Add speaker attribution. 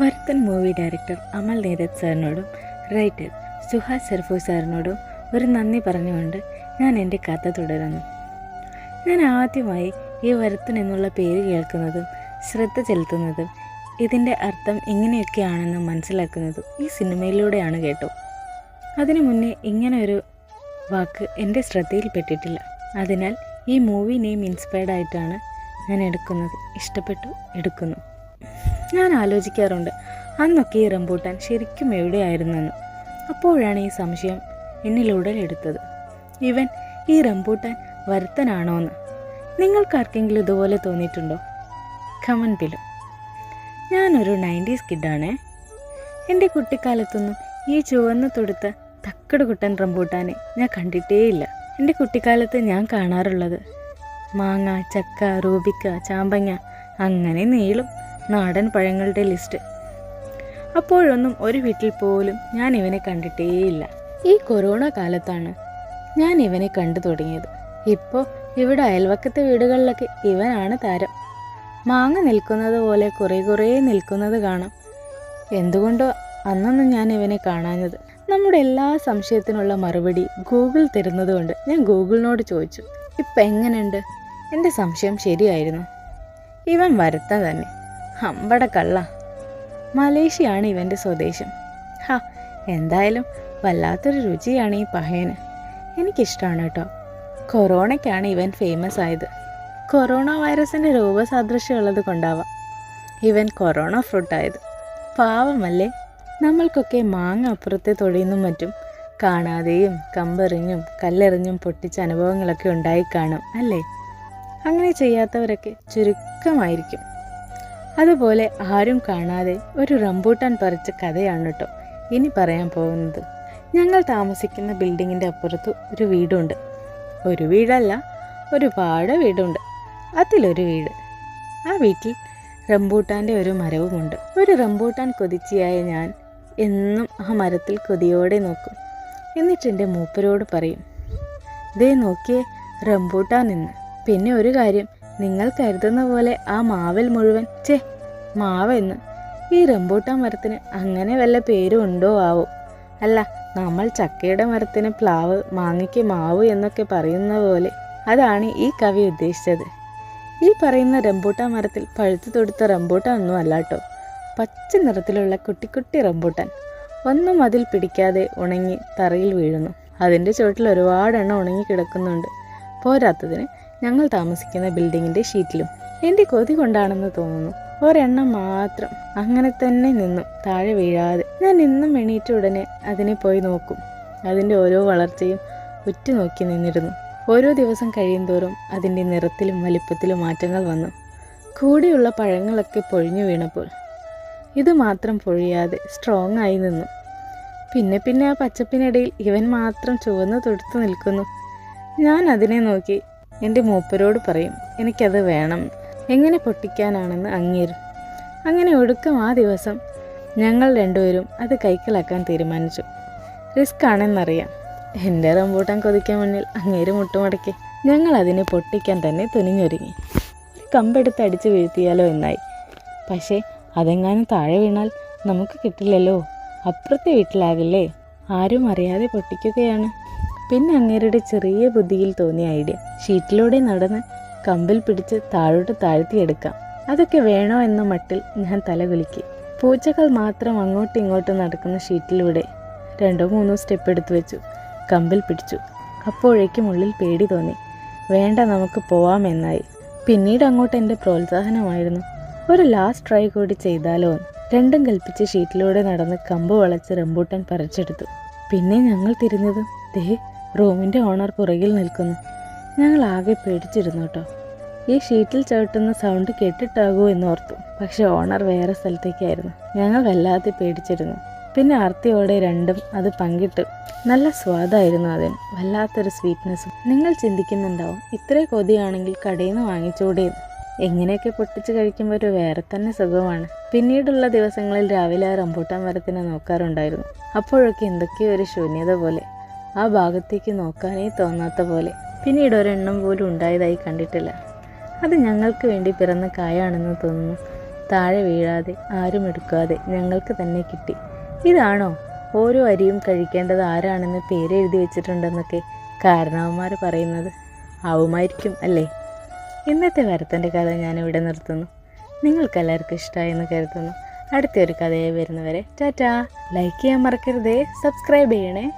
Speaker 1: വർത്തൻ movie director Amal Neeraj സാറിനോടും writer Suhas Sharfu സാറിനോടും ഒരു നന്ദി പറഞ്ഞുകൊണ്ട് ഞാൻ എന്റെ കഥ തുടരുന്നു. ഞാൻ ആദ്യമായി ഈ വരുത്തൻ എന്നുള്ള പേര് കേൾക്കുന്നതും ശ്രദ്ധ ചെലുത്തുന്നതും ഇതിന്റെ അർത്ഥം ഇങ്ങനെയൊക്കെയാണെന്ന് മനസ്സിലാക്കുന്നതും ഈ സിനിമയിലൂടെയാണ് കേട്ടോ. അതിനു മുന്നേ ഇങ്ങനെ ഒരു വാക്ക് എന്റെ ശ്രദ്ധയിൽപ്പെട്ടിട്ടില്ല അതിനാൽ ഈ മൂവി നെയിം ഇൻസ്പയർഡ് ആയിട്ടാണ് ഞാൻ എടുക്കുന്നത്. ഇഷ്ടപ്പെട്ടു എടുക്കുന്നു. ഞാൻ ആലോചിക്കാറുണ്ട് അന്നൊക്കെ ഈ റംബൂട്ടാൻ ശരിക്കും എവിടെയായിരുന്നെന്ന്. അപ്പോഴാണ് ഈ സംശയം എന്നിൽ ഉടലെടുത്തത് ഇവൻ ഈ റംബൂട്ടാൻ വരുത്തനാണോ എന്ന് നിങ്ങൾക്കാർക്കെങ്കിലും ഇതുപോലെ തോന്നിയിട്ടുണ്ടോ? കമൻ ബിലോ ഞാനൊരു നയന്റീസ് കിഡാണേ. എന്റെ കുട്ടിക്കാലത്തൊന്നും ഈ ചുവന്ന തൊടുത്ത തക്കട് കുട്ടൻ റംബൂട്ടാനെ ഞാൻ കണ്ടിട്ടേയില്ല. എന്റെ കുട്ടിക്കാലത്ത് ഞാൻ കാണാറുള്ളത്. മാങ്ങ ചക്ക റൂബിക്ക ചാമ്പങ്ങ അങ്ങനെ നീളും നാടൻ പഴങ്ങളുടെ ലിസ്റ്റ്. അപ്പോഴൊന്നും ഒരു വീട്ടിൽ പോലും ഞാൻ ഇവനെ കണ്ടിട്ടേയില്ല. ഈ കൊറോണ കാലത്താണ് ഞാൻ ഇവനെ കണ്ടു തുടങ്ങിയത്. ഇപ്പോൾ ഇവിടെ അയൽവക്കത്തെ വീടുകളിലൊക്കെ ഇവനാണ് താരം. മാങ്ങ നിൽക്കുന്നത് പോലെ കുറേ കുറേ നിൽക്കുന്നത് കാണാം. എന്തുകൊണ്ടോ അന്നൊന്നും ഞാൻ ഇവനെ കാണാഞ്ഞത്? നമ്മുടെ എല്ലാ സംശയത്തിനുള്ള മറുപടി ഗൂഗിൾ തരുന്നതുകൊണ്ട് ഞാൻ ഗൂഗിളിനോട് ചോദിച്ചു ഇപ്പം എങ്ങനെയുണ്ട് എന്റെ സംശയം ശരിയായിരുന്നു. ഇവൻ വരത്ത തന്നെ. അമ്പട കള്ള മലേഷ്യയാണ് ഇവന്റെ സ്വദേശം. ഹാ എന്തായാലും വല്ലാത്തൊരു രുചിയാണ് ഈ പഹയന്. എനിക്കിഷ്ടമാണ് കേട്ടോ. കൊറോണയ്ക്കാണ് ഇവൻ ഫേമസ് ആയത്. കൊറോണ വൈറസിന്റെ രൂപസാദൃശ്യമുള്ളത് കൊണ്ടാവാം. ഇവൻ കൊറോണ ഫ്രൂട്ടായത് പാവമല്ലേ? നമ്മൾക്കൊക്കെ മാങ്ങ അപ്പുറത്തെ തൊടിയുന്നും മറ്റും കാണാതെയും കമ്പെറിഞ്ഞും കല്ലെറിഞ്ഞും പൊട്ടിച്ച അനുഭവങ്ങളൊക്കെ ഉണ്ടായി കാണും അല്ലേ? അങ്ങനെ ചെയ്യാത്തവരൊക്കെ ചുരുക്കമായിരിക്കും. അതുപോലെ ആരും കാണാതെ ഒരു റംബൂട്ടാൻ പറിച്ച കഥയാണ് കേട്ടോ ഇനി പറയാൻ പോകുന്നത്. ഞങ്ങൾ താമസിക്കുന്ന ബിൽഡിങ്ങിന്റെ അപ്പുറത്ത് ഒരു വീടുണ്ട്. ഒരു വീടല്ല ഒരുപാട് വീടുണ്ട്. അതിലൊരു വീട്. ആ വീട്ടിൽ റംബൂട്ടാന്റെ ഒരു മരവുമുണ്ട്. ഒരു റംബൂട്ടാൻ കൊതിച്ചിയായ ഞാൻ എന്നും ആ മരത്തിൽ കൊതിയോടെ നോക്കും. എന്നിട്ട് എന്റെ മൂപ്പരോട് പറയും ദേ നോക്കിയേ റംബൂട്ടാൻ എന്ന്. പിന്നെ ഒരു കാര്യം നിങ്ങൾ കരുതുന്ന പോലെ ആ മാവൽ മുഴുവൻ ചേ മാവെന്ന്. ഈ റംബൂട്ടാൻ മരത്തിന് അങ്ങനെ വല്ല പേരും ഉണ്ടോ ആവോ? അല്ല നമ്മൾ ചക്കയുടെ മരത്തിന് പ്ലാവ് മാങ്ങയ്ക്ക് മാവ് എന്നൊക്കെ പറയുന്ന പോലെ അതാണ് ഈ കവി ഉദ്ദേശിച്ചത്. ഈ പറയുന്ന റംബൂട്ടാൻ മരത്തിൽ പഴുത്തു തൊടുത്ത റംബൂട്ടാൻ ഒന്നും അല്ല കേട്ടോ പച്ച നിറത്തിലുള്ള കുട്ടിക്കുട്ടി കുട്ടി റംബൂട്ടാൻ. ഒന്നും അതിൽ പിടിക്കാതെ ഉണങ്ങി തറയിൽ വീഴുന്നു. അതിന്റെ ചുവട്ടിൽ ഒരുപാടെണ്ണം ഉണങ്ങി കിടക്കുന്നുണ്ട്. പോരാത്തതിന് ഞങ്ങൾ താമസിക്കുന്ന ബിൽഡിങ്ങിന്റെ ഷീറ്റിലും എന്റെ കൊതി കൊണ്ടാണെന്ന് തോന്നുന്നു. ഒരെണ്ണം മാത്രം അങ്ങനെ തന്നെ നിന്നു. താഴെ വീഴാതെ. ഞാൻ ഇന്നും എണീറ്റ ഉടനെ അതിനെ പോയി നോക്കും. അതിന്റെ ഓരോ വളർച്ചയും ഉറ്റുനോക്കി നിന്നിരുന്നു. ഓരോ ദിവസം കഴിയും തോറും അതിന്റെ നിറത്തിലും വലിപ്പത്തിലും മാറ്റങ്ങൾ വന്നു. കൂടെയുള്ള പഴങ്ങളൊക്കെ പൊഴിഞ്ഞു വീണപ്പോൾ ഇത് മാത്രം പൊഴിയാതെ സ്ട്രോങ് ആയി നിന്നു. പിന്നെ പിന്നെ ആ പച്ചപ്പിനിടയിൽ ഇവൻ മാത്രം ചുവന്ന് തൊടുത്തു നിൽക്കുന്നു. ഞാൻ അതിനെ നോക്കി എന്റെ മൂപ്പരോട് പറയും എനിക്കത് വേണം. എങ്ങനെ പൊട്ടിക്കാനാണെന്ന് അങ്ങേരും. അങ്ങനെ ഒടുക്കം ആ ദിവസം ഞങ്ങൾ രണ്ടുപേരും അത് കൈക്കലാക്കാൻ തീരുമാനിച്ചു. റിസ്ക് ആണെന്നറിയാം. എന്റെ റംബൂട്ടാൻ കൊതിക്കാൻ മുന്നിൽ അങ്ങേര് മുട്ടുമടക്കി. ഞങ്ങൾ അതിനെ പൊട്ടിക്കാൻ തന്നെ തുനിഞ്ഞൊരുങ്ങി. കമ്പെടുത്ത് അടിച്ചു വീഴ്ത്തിയാലോ എന്നായി. പക്ഷേ അതെങ്ങാനും താഴെ വീണാൽ നമുക്ക് കിട്ടില്ലല്ലോ. അപ്പുറത്തെ വീട്ടിലാകില്ലേ? ആരും അറിയാതെ പൊട്ടിക്കുകയാണ്. പിന്നെ അങ്ങേരുടെ ചെറിയ ബുദ്ധിയിൽ തോന്നിയ ഐഡിയ. ഷീറ്റിലൂടെ നടന്ന് കമ്പിൽ പിടിച്ച് താഴോട്ട് താഴ്ത്തിയെടുക്കാം. അതൊക്കെ വേണോ എന്ന മട്ടിൽ ഞാൻ തലകുലുക്കി പൂച്ചകൾ മാത്രം അങ്ങോട്ടും ഇങ്ങോട്ടും നടക്കുന്ന ഷീറ്റിലൂടെ രണ്ടോ മൂന്നോ സ്റ്റെപ്പ് എടുത്തു വെച്ചു. കമ്പിൽ പിടിച്ചു. അപ്പോഴേക്കും ഉള്ളിൽ പേടി തോന്നി. വേണ്ട നമുക്ക് പോവാമെന്നായി പിന്നീട് അങ്ങോട്ട് എന്റെ പ്രോത്സാഹനമായിരുന്നു. ഒരു ലാസ്റ്റ് ട്രൈ കൂടി ചെയ്താലോ രണ്ടും കൽപ്പിച്ച് ഷീറ്റിലൂടെ നടന്ന് കമ്പ് വളച്ച് റംബൂട്ടൻ പറിച്ചെടുത്തു. പിന്നെ ഞങ്ങൾ തിരിഞ്ഞതും ദേ റൂമിന്റെ ഓണർ പുറകിൽ നിൽക്കുന്നു. ഞങ്ങൾ ആകെ പേടിച്ചിരുന്നു കേട്ടോ. ഈ ഷീറ്റിൽ ചവിട്ടുന്ന സൗണ്ട് കേട്ടിട്ടാകൂ എന്നോർത്തു പക്ഷെ ഓണർ വേറെ സ്ഥലത്തേക്കായിരുന്നു. ഞങ്ങൾ വല്ലാതെ പേടിച്ചിരുന്നു. പിന്നെ ആർത്തിയോടെ രണ്ടും അത് പങ്കിട്ട്. നല്ല സ്വാദായിരുന്നു അതിന്. വല്ലാത്തൊരു സ്വീറ്റ്നെസ്സും. നിങ്ങൾ ചിന്തിക്കുന്നുണ്ടാവും ഇത്രേ കൊതിയാണെങ്കിൽ കടയിൽ നിന്ന് വാങ്ങിച്ചൂടെ എന്ന്. എങ്ങനെയൊക്കെ പൊട്ടിച്ച് കഴിക്കുമ്പോൾ ഒരു വേറെ തന്നെ സുഖമാണ്. പിന്നീടുള്ള ദിവസങ്ങളിൽ രാവിലെ റംബൂട്ടാൻ മരത്തിനെ നോക്കാറുണ്ടായിരുന്നു. അപ്പോഴൊക്കെ എന്തൊക്കെയോ ഒരു ശൂന്യത പോലെ. ആ ഭാഗത്തേക്ക് നോക്കാനേ തോന്നാത്ത പോലെ. പിന്നീട് ഒരെണ്ണം പോലും ഉണ്ടായതായി കണ്ടിട്ടില്ല. അത് ഞങ്ങൾക്ക് വേണ്ടി പിറന്ന കായാണെന്ന് തോന്നുന്നു. താഴെ വീഴാതെ ആരും എടുക്കാതെ ഞങ്ങൾക്ക് തന്നെ കിട്ടി. ഇതാണോ? ഓരോ അരിയും കഴിക്കേണ്ടത് ആരാണെന്ന് പേരെഴുതി വെച്ചിട്ടുണ്ടെന്നൊക്കെ കാരണവന്മാർ പറയുന്നത്. ആവുമായിരിക്കും അല്ലേ? ഇന്നത്തെ വരത്തന്റെ കഥ ഞാനിവിടെ നിർത്തുന്നു. നിങ്ങൾക്കെല്ലാവർക്കും ഇഷ്ടമായെന്ന് കരുതുന്നു. അടുത്തൊരു കഥയായി വരുന്നവരെ ടാറ്റാ. ലൈക്ക് ചെയ്യാൻ മറക്കരുതേ. സബ്സ്ക്രൈബ് ചെയ്യണേ.